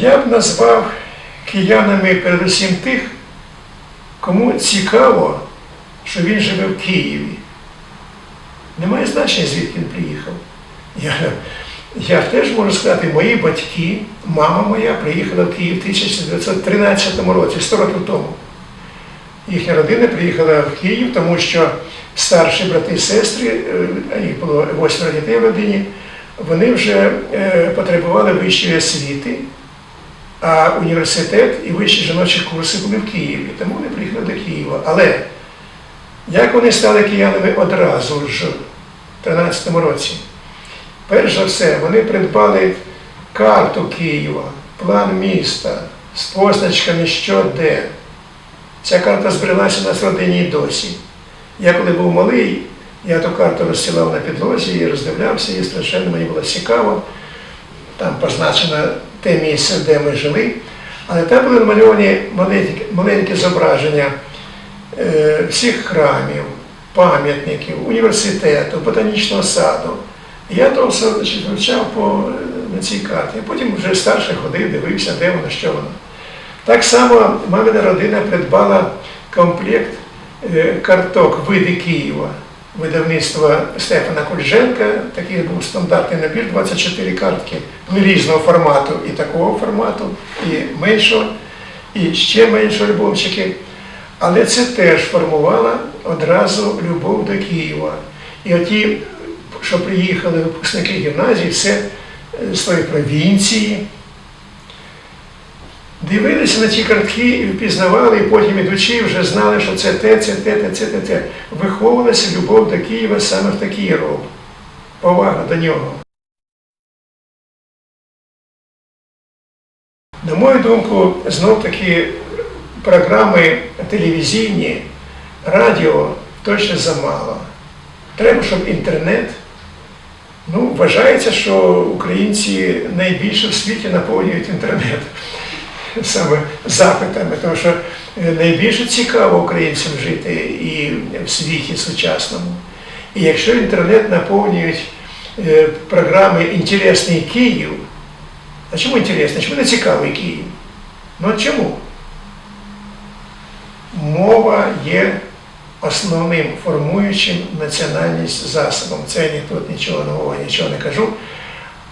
Я б назвав киянами передусім тих, кому цікаво, що він живе в Києві. Немає значення, звідки він приїхав. Я, я теж можу сказати, мої батьки, мама моя приїхала в Київ в 1913 році, 100 років тому. Їхня родина приїхала в Київ, тому що старші брати і сестри, е, їх було восьмеро дітей в родині, вони вже е, потребували вищої освіти, а університет і вищі жіночі курси були в Києві, тому вони приїхали до Києва. Але як вони стали киянами одразу ж в 13 році? Перш за все, вони придбали карту Києва, план міста з позначками що де. Ця карта збереглася у нас родині досі. Я коли був малий, я ту карту розстілав на підлозі і роздивлявся, і страшенно мені було цікаво. Там позначено те місце, де ми жили. Але там були намальовані маленькі, маленькі зображення е, всіх храмів, пам'ятників, університету, ботанічного саду. Я то все вивчав по, е, на цій карті. Потім вже старше ходив, дивився, де воно, що воно. Так само мамина родина придбала комплект е, карток види Києва, видавництва Стефана Кульженка. Такий був стандартний набір, 24 картки, різного формату, і такого формату, і меншого, і ще меншого альбомчики. Але це теж формувало одразу любов до Києва. І оті, що приїхали випускники гімназії, це е, з тої провінції, Дивилися на ці картки і впізнавали, і потім ідучи вже знали, що це те, це те, те, це те, те. Виховувалася любов до Києва саме в такий роб. Повага до нього. На мою думку, знов таки програми телевізійні, радіо точно замало. Треба, щоб інтернет. Ну, вважається, що українці найбільше в світі наповнюють інтернет саме запитами, тому що е, найбільше цікаво українцям жити і в світі сучасному. І якщо інтернет наповнюють е, програми Інтересний Київ, а чому інтересний? Чому не цікавий Київ? Ну чому? Мова є основним формуючим національність засобом. Це я ні тут нічого нового, нічого не кажу.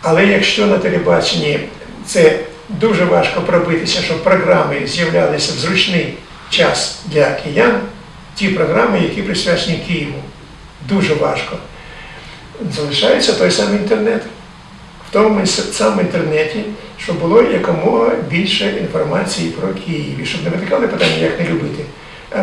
Але якщо на телебаченні це дуже важко пробитися, щоб програми з'являлися в зручний час для киян, ті програми, які присвячені Києву. Дуже важко. Залишається той самий інтернет. В тому самому інтернеті, щоб було якомога більше інформації про Київ. Щоб не виникали питання, як не любити.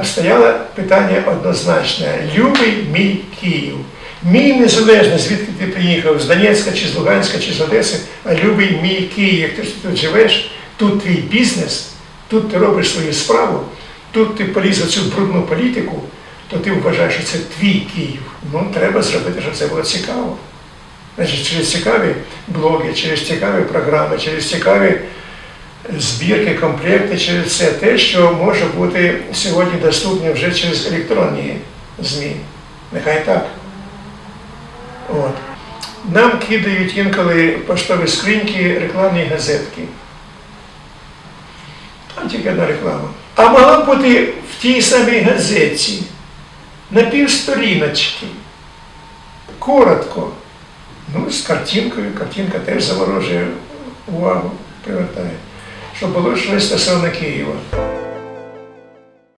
Стояло питання однозначне. Любий мій Київ. Мій незалежно, звідки ти приїхав, з Донецька, чи з Луганська, чи з Одеси, а любий мій Київ, як ти ж тут живеш, тут твій бізнес, тут ти робиш свою справу, тут ти поліз у цю брудну політику, то ти вважаєш, що це твій Київ. Ну, треба зробити, щоб це було цікаво. Значить, через цікаві блоги, через цікаві програми, через цікаві збірки, комплекти, через все те, що може бути сьогодні доступне вже через електронні ЗМІ. Нехай так. От. Нам кидають інколи поштові скриньки рекламні газетки. Там тільки одна реклама. А могла б бути в тій самій газетці на півсторіночки. Коротко. Ну, з картинкою, картинка теж заворожує увагу, привертає. Щоб було щось стосовно Києва.